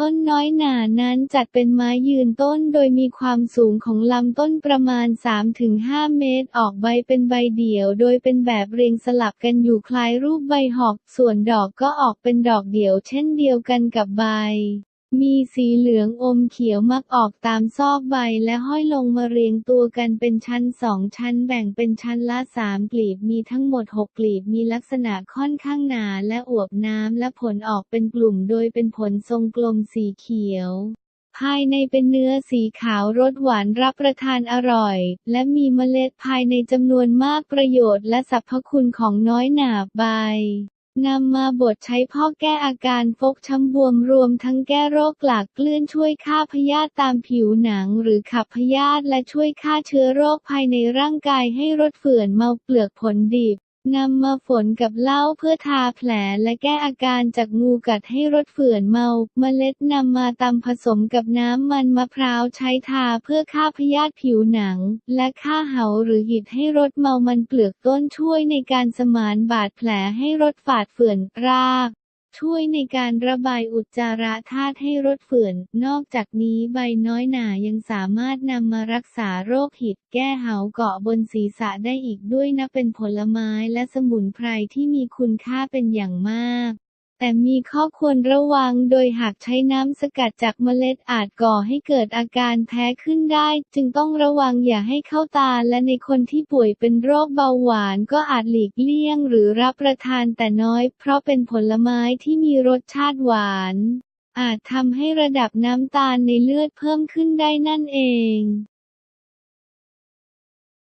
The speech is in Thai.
ต้นน้อยหนานั้นจัดเป็นไม้ยืนต้นโดยมีความสูงของลำต้นประมาณ 3-5 เมตร ออกใบเป็นใบเดี่ยว โดยเป็นแบบเรียงสลับกันอยู่คล้ายรูปใบหอก ส่วนดอกก็ออกเป็นดอกเดี่ยวเช่นเดียวกันกับใบ มีสีเหลืองอมเขียวมักออกตามซอกใบและห้อยลงมาเรียงตัวกันเป็นชั้นสองชั้นแบ่งเป็นชั้นละสามกลีบมีทั้งหมดหกกลีบมีลักษณะค่อนข้างหนาและอวบน้ำและผลออกเป็นกลุ่มโดยเป็นผลทรงกลมสีเขียวภายในเป็นเนื้อสีขาวรสหวานรับประทานอร่อย และมีเมล็ดภายในจำนวนมากประโยชน์และสรรพคุณของน้อยหนาใบ นำมาบดใช้พอกแก้อาการฟกช้ำบวมรวมทั้งแก้โรคหลากเกลื่อนช่วยฆ่าพยาธิตามผิวหนังหรือขับพยาธิและช่วยฆ่าเชื้อโรคภายในร่างกายให้รดเฝื่อนเมาเปลือกผลดิบ นำมาฝนกับเหล้าเพื่อทาแผลและแก้อาการจากงูกัดให้รถเฝื่อนเมา เมล็ดนำมาตำผสมกับน้ำมันมะพร้าวใช้ทาเพื่อฆ่าพยาธิผิวหนัง และฆ่าเหาหรือหิดให้รถเมามันเปลือกต้นช่วยในการสมานบาดแผลให้รถฝาดเฝื่อนราก ช่วยในการระบายอุจจาระธาตุให้รดเฝื่อนนอกจากนี้ใบน้อยหนายังสามารถนำมารักษาโรคหิดแก้เหาเกาะบนศีรษะได้อีกด้วยนะเป็นผลไม้และสมุนไพรที่มีคุณค่าเป็นอย่างมาก แต่มีข้อควรระวังโดยหากใช้น้ำสกัดจากเมล็ดอาจก่อให้เกิดอาการแพ้ขึ้นได้ จึงต้องระวังอย่าให้เข้าตาและในคนที่ป่วยเป็นโรคเบาหวานก็อาจหลีกเลี่ยงหรือรับประทานแต่น้อย เพราะเป็นผลไม้ที่มีรสชาติหวาน อาจทำให้ระดับน้ำตาลในเลือดเพิ่มขึ้นได้นั่นเอง